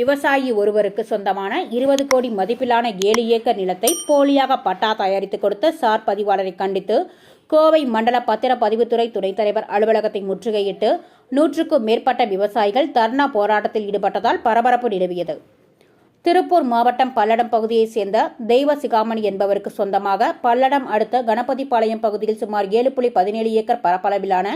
விவசாயி ஒருவருக்கு சொந்தமான இருபது கோடி மதிப்பிலான ஏழு ஏக்கர் நிலத்தை போலியாக பட்டா தயாரித்து கொடுத்த சார் பதிவாளரை கண்டித்து கோவை மண்டல பத்திரப்பதிவுத்துறை துணைத் தலைவர் அலுவலகத்தை முற்றுகையிட்டு நூற்றுக்கும் மேற்பட்ட விவசாயிகள் தர்ணா போராட்டத்தில் ஈடுபட்டதால் பரபரப்பு நிலவியது. திருப்பூர் மாவட்டம் பல்லடம் பகுதியைச் சேர்ந்த தெய்வ சிகாமணி என்பவருக்கு சொந்தமாக பல்லடம் அடுத்த கணபதிபாளையம் பகுதியில் சுமார் ஏழு புள்ளி பதினேழு ஏக்கர் பரப்பளவிலான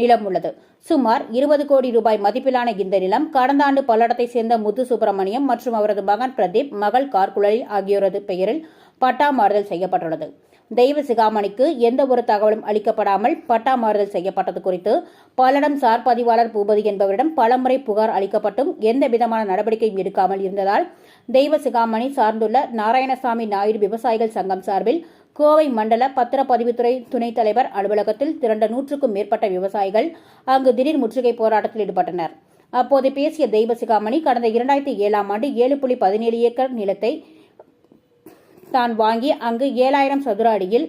நிலம் உள்ளது. சுமார் இருபது கோடி ரூபாய் மதிப்பிலான இந்த நிலம் கடந்த ஆண்டு பல்லடத்தைச் சேர்ந்த முத்து சுப்பிரமணியம் மற்றும் அவரது மகன் பிரதீப் மகள் கார்குழலி ஆகியோரது பெயரில் பட்டா மாறுதல் செய்யப்பட்டுள்ளது. தெய்வ சிகாமணிக்கு எந்த ஒரு தகவலும் அளிக்கப்படாமல் பட்டா மாறுதல் செய்யப்பட்டது குறித்து பல்லடம் சார் பதிவாளர் பூபதி என்பவரிடம் பலமுறை புகார் அளிக்கப்பட்டும் எந்த விதமான நடவடிக்கையும் எடுக்காமல் இருந்ததால் தெய்வ சிகாமணி சார்ந்துள்ள நாராயணசாமி நாயுடு விவசாயிகள் சங்கம் சார்பில் கோவை மண்டல பத்திரப்பதிவுத்துறை துணைத் தலைவர் அலுவலகத்தில் திரண்ட நூற்றுக்கும் மேற்பட்ட விவசாயிகள் அங்கு திடீர் முற்றுகை போராட்டத்தில் ஈடுபட்டனர். அப்போது பேசிய தெய்வசிகாமணி கடந்த இரண்டாயிரத்தி ஏழாம் ஆண்டு ஏழு புள்ளி பதினேழு ஏக்கர் நிலத்தை தான் வாங்கி அங்கு ஏழாயிரம் சதுர அடியில்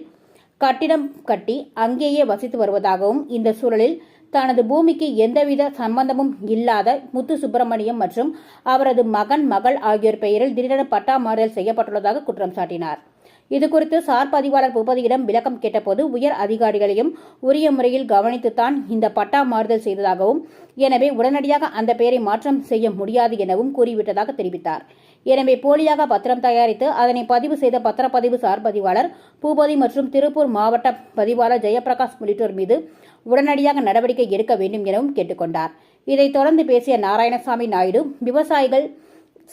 கட்டிடம் கட்டி அங்கேயே வசித்து வருவதாகவும் இந்த சூழலில் தனது பூமிக்கு எந்தவித சம்பந்தமும் இல்லாத முத்து சுப்பிரமணியம் மற்றும் அவரது மகன் மகள் ஆகியோர் பெயரில் திடீரென பட்டா மாறுதல் செய்யப்பட்டுள்ளதாக குற்றம் சாட்டினார். இதுகுறித்து சார் பதிவாளர் பூபதியிடம் விளக்கம் கேட்டபோது உயர் அதிகாரிகளையும் உரிய முறையில் கவனித்துத்தான் இந்த பட்டா மாறுதல் செய்ததாகவும் எனவே உடனடியாக அந்த பெயரை மாற்றம் செய்ய முடியாது எனவும் கூறிவிட்டதாக தெரிவித்தார். எனவே போலியாக பத்திரம் தயாரித்து அதனை பதிவு செய்த பத்திரப்பதிவு சார் பதிவாளர் பூபதி மற்றும் திருப்பூர் மாவட்ட பதிவாளர் ஜெயபிரகாஷ் உள்ளிட்டோர் மீது உடனடியாக நடவடிக்கை எடுக்க வேண்டும் எனவும் கேட்டுக்கொண்டார். இதைத் தொடர்ந்து பேசிய நாராயணசாமி நாயுடு விவசாயிகள்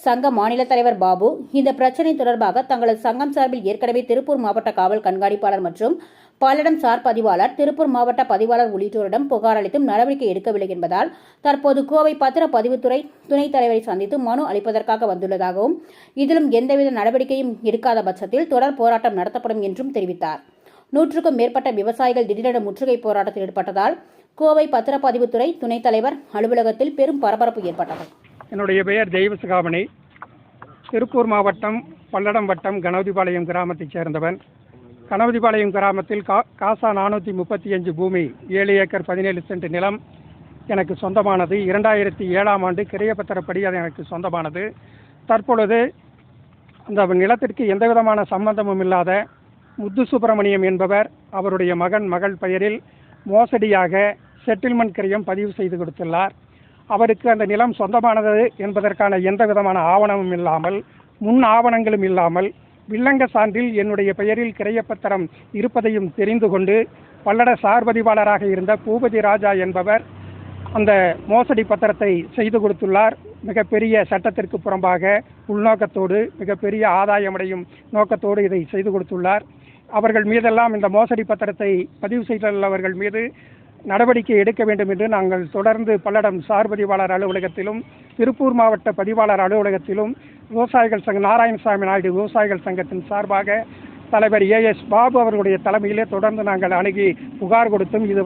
சங்க மாநில தலைவர் பாபு இந்த பிரச்சினை தொடர்பாக தங்களது சங்கம் சார்பில் ஏற்கனவே திருப்பூர் மாவட்ட காவல் கண்காணிப்பாளர் மற்றும் பல்லடம் சார் பதிவாளர் திருப்பூர் மாவட்ட பதிவாளர் உள்ளிட்டோரிடம் புகார் அளித்தும் நடவடிக்கை எடுக்கவில்லை என்பதால் தற்போது கோவை பத்திர பதிவுத்துறை துணைத் தலைவரை சந்தித்து மனு அளிப்பதற்காக வந்துள்ளதாகவும் இதிலும் எந்தவித நடவடிக்கையும் எடுக்காத பட்சத்தில் தொடர் போராட்டம் நடத்தப்படும் என்றும் தெரிவித்தார். நூற்றுக்கும் மேற்பட்ட விவசாயிகள் திடீரென முற்றுகை போராட்டத்தில் ஈடுபட்டதால் கோவை பத்திரப்பதிவுத்துறை துணைத் தலைவர் அலுவலகத்தில் பெரும் பரபரப்பு ஏற்பட்டது. என்னுடைய பெயர் தெய்வசிகாமணி. திருப்பூர் மாவட்டம் பல்லடம் வட்டம் கணபதிபாளையம் கிராமத்தைச் சேர்ந்தவன். கணபதிபாளையம் கிராமத்தில் கா காசா நானூற்றி முப்பத்தி அஞ்சு பூமி ஏழு ஏக்கர் பதினேழு சென்ட் நிலம் எனக்கு சொந்தமானது. இரண்டாயிரத்தி ஏழாம் ஆண்டு கிரையப்பத்திரப்படி அது எனக்கு சொந்தமானது. தற்பொழுது அந்த நிலத்திற்கு எந்த விதமான சம்பந்தமும் இல்லாத முத்து சுப்பிரமணியம் என்பவர் அவருடைய மகன் மகள் பெயரில் மோசடியாக செட்டில்மெண்ட் கிரயம் பதிவு செய்து கொடுத்துள்ளார். அவருக்கு அந்த நிலம் சொந்தமானது என்பதற்கான எந்த விதமான ஆவணமும் இல்லாமல் முன் ஆவணங்களும் இல்லாமல் வில்லங்க சான்றில் என்னுடைய பெயரில் கிரையப்பத்திரம் இருப்பதையும் தெரிந்து கொண்டு பல்லட சார்பதிவாளராக இருந்த பூபதி ராஜா என்பவர் அந்த மோசடி பத்திரத்தை செய்து கொடுத்துள்ளார். மிகப்பெரிய சட்டத்திற்கு புறம்பாக உள்நோக்கத்தோடு மிகப்பெரிய ஆதாயமடையும் நோக்கத்தோடு இதை செய்து கொடுத்துள்ளார். அவர்கள் மீதெல்லாம் இந்த மோசடி பத்திரத்தை பதிவு செய்துள்ளவர்கள் மீது நடவடிக்கை எடுக்க வேண்டும் என்று நாங்கள் தொடர்ந்து பல்லடம் சார் பதிவாளர் அலுவலகத்திலும் திருப்பூர் மாவட்ட பதிவாளர் அலுவலகத்திலும் விவசாயிகள் சங்க நாராயணசாமி நாயுடு விவசாயிகள் சங்கத்தின் சார்பாக தலைவர் ஏஎஸ் பாபு அவர்களுடைய தலைமையிலே தொடர்ந்து நாங்கள் அணுகி புகார் கொடுத்தும் இது